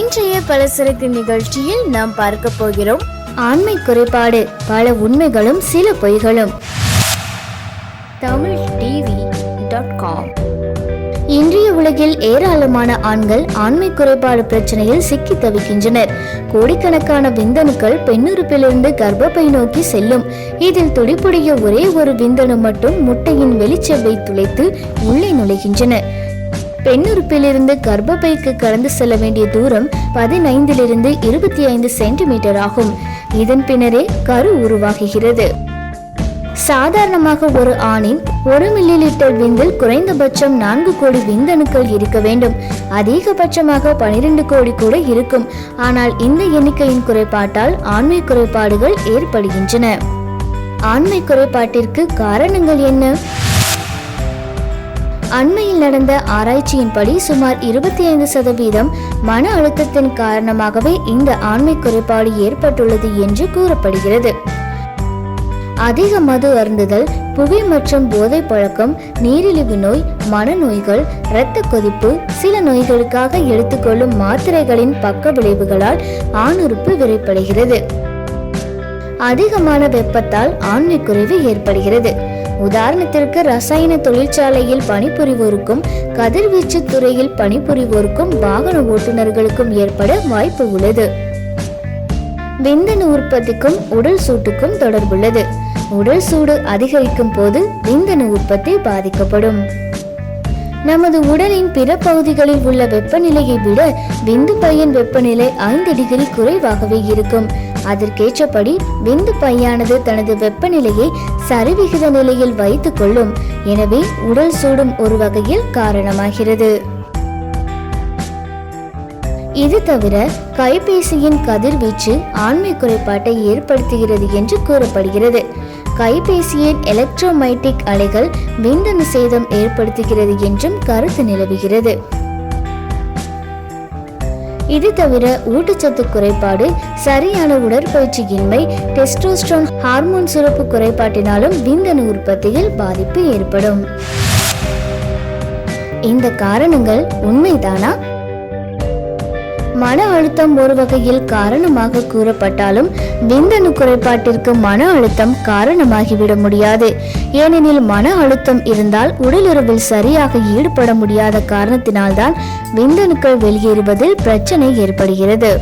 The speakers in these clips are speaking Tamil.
இன்றைய பலசரக்கு நிகழ்ச்சியில் நாம் பார்க்க போகிறோம் ஆண்மை குறைபாடு பல உண்மைகளும் சில பொய்களும். தமிழ் டிவி டாட் காம் இன்றைய உலகில் ஏராளமான ஆண்கள் ஆண்மை குறைபாடு பிரச்சனையில் சிக்கி தவிக்கின்றனர். கோடிக்கணக்கான விந்தணுக்கள் பெண்ணுறுப்பிலிருந்து கர்ப்பப்பை நோக்கி செல்லும். இதில் துடிப்புடைய ஒரே ஒரு விந்தணு மட்டும் முட்டையின் வெளிச்செவ்வை துளைத்து உள்ளே நுழைகின்றன. பெண்ணுறுப்பிலிருந்து கர்ப்பப்பைக்கு கடந்து செல்ல வேண்டிய தூரம் பதினைந்திலிருந்து இருபத்தி ஐந்து சென்டிமீட்டர் ஆகும். இதன் பின்னரே கரு உருவாகுகிறது. சாதாரணமாக ஒரு ஆணின் ஒரு மில்லி லிட்டர் விந்தில் குறைந்தபட்சம் நான்கு கோடி விந்தணுக்கள் இருக்க வேண்டும். அதிகபட்சமாக பனிரெண்டு கோடி கூட இருக்கும். ஆனால் இந்த எண்ணிக்கையின் குறைபாட்டால் ஆண்மை குறைபாடுகள் ஏற்படுகின்றன. ஆண்மை குறைபாட்டிற்கு காரணங்கள் என்ன? அண்மையில் நடந்த ஆராய்ச்சியின்படி சுமார் இருபத்தி ஐந்து சதவீதம் மன அழுத்தத்தின் காரணமாகவே இந்த ஆண்மை குறைபாடு ஏற்பட்டுள்ளது என்று கூறப்படுகிறது. அதிக மது அருந்துதல் புகை மற்றும் போதை பழக்கம் நீரிழிவு நோய் மனநோய்கள் இரத்த கொதிப்பு சில நோய்களுக்காக எடுத்துக்கொள்ளும் மாத்திரைகளின் பக்க விளைவுகளால் ஆணுறுப்பு விரைப்படுகிறது அதிகமான வெப்பத்தால் ஆண்மை குறைவு ஏற்படுகிறது. உதாரணத்திற்கு ரசாயன தொழிற்சாலையில் பணிபுரிவோருக்கும் கதிர்வீச்சு துறையில் பணிபுரிவோருக்கும் வாகன ஓட்டுநர்களுக்கும் ஏற்பட வாய்ப்பு உள்ளது. விந்தணு உற்பத்திக்கும் உடல் சூட்டுக்கும் தொடர்புள்ளது. உடல் சூடு அதிகரிக்கும் போது விந்தணு உற்பத்தி பாதிக்கப்படும். நமது உடலின் பிற பகுதிகளில் உள்ள வெப்பநிலையை விட விந்து பையன் வெப்பநிலை ஐந்து டிகிரி குறைவாகவே இருக்கும். அதற்கேற்றபடி விந்து பையானது தனது வெப்பநிலையை சரிவிகித நிலையில் வைத்துக் கொள்ளும். எனவே உடல் சூடும் ஒரு வகையில் காரணமாகிறது. இது தவிர கைபேசியின் கதிர்வீச்சு ஆண்மை குறைபாட்டை ஏற்படுத்துகிறது என்று கூறப்படுகிறது. கைபேசியின் எலக்ட்ரோமைட்டிக் அலைகள் விந்தணு சேதம் ஏற்படுத்துகிறது என்றும் கருத்து நிலவுகிறது. இது தவிர ஊட்டச்சத்து குறைபாடு சரியான உடற்பயிற்சியின்மை டெஸ்டோஸ்ட்ரான் ஹார்மோன் சுரப்பு குறைபாட்டினாலும் விந்தணு உற்பத்தியில் பாதிப்பு ஏற்படும். இந்த காரணங்கள் உண்மைதானா? மன அழுத்தம் ஒரு வகையில் காரணமாக கூறப்பட்டாலும் விந்தணு குறைபாட்டிற்கு மன அழுத்தம் காரணமாகிவிட முடியாது. ஏனெனில் மன அழுத்தம் இருந்தால் உடலுறவில் சரியாக ஈடுபட முடியாத காரணத்தினால்தான் விந்தணுக்கள் வெளியேறுவதில் பிரச்சனை ஏற்படுகிறது.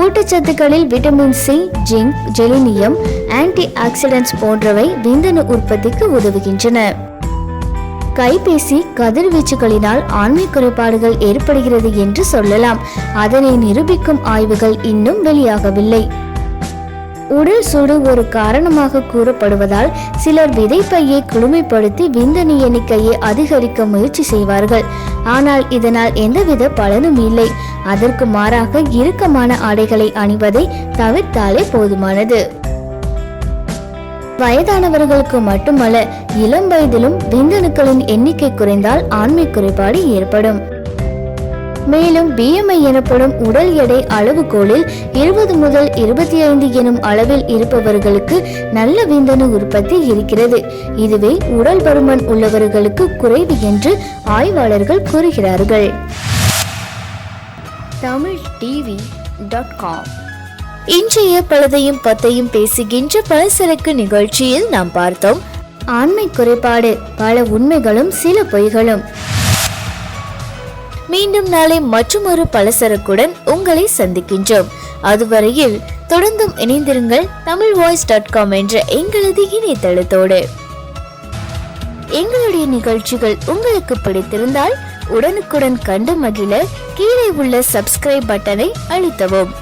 ஊட்டச்சத்துக்களில் vitamin C zinc selenium antioxidants போன்றவை விந்தணு உற்பத்திக்கு உதவுகின்றன. கைபேசி கதிர்வீச்சுகளினால் ஆண்மை குறைபாடுகள் ஏற்படுகிறது என்று சொல்லலாம். அதனை நிரூபிக்கும் ஆய்வுகள் இன்னும் வெளியாகவில்லை. உடல் சூடு ஒரு காரணமாக கூறப்படுவதால் சிலர் விதைப்பையை குளுமைப்படுத்தி விந்தணு எண்ணிக்கையை அதிகரிக்க முயற்சி செய்வார்கள். ஆனால் இதனால் எந்தவித பலனும் இல்லை. அதற்கு மாறாக இறுக்கமான ஆடைகளை அணிவதை தவிர்த்தாலே போதுமானது. வயதானவர்களுக்கு மட்டுமல்ல இளம் வயதிலும் விந்தணுக்களின் எண்ணிக்கை குறைந்தால் ஆண்மை குறைபாடு ஏற்படும். மேலும் பிஎம்ஐ எனப்படும் உடல் எடை அளவுகோலில் இருபது முதல் இருபத்தி ஐந்து எனும் அளவில் இருப்பவர்களுக்கு நல்ல விந்தணு உற்பத்தி இருக்கிறது. இதுவே உடல் பருமன் உள்ளவர்களுக்கு குறைவு என்று ஆய்வாளர்கள் கூறுகிறார்கள். தமிழ் டிவி டாட் காம் இன்றைய பழுதையும் பத்தையும் பேசுகின்ற பலசரக்கு நிகழ்ச்சியில் நாம் பார்த்தோம். ஆண்மை குறைபாடு பல உண்மைகளும் சில பொய்களும். மீண்டும் நாளை மற்றொரு பலசரக்குடன் உங்களை சந்திக்கின்றோம். அதுவரையில் தொடர்ந்தும் இணைந்திருங்கள் தமிழ் வாய்ஸ் டாட் காம் என்ற எங்களது இணையதளத்தோடு. எங்களுடைய நிகழ்ச்சிகள் உங்களுக்கு பிடித்திருந்தால் உடனுக்குடன் கண்டு மகிழ கீழே உள்ள சப்ஸ்கிரைப் பட்டனை அழுத்தவும்.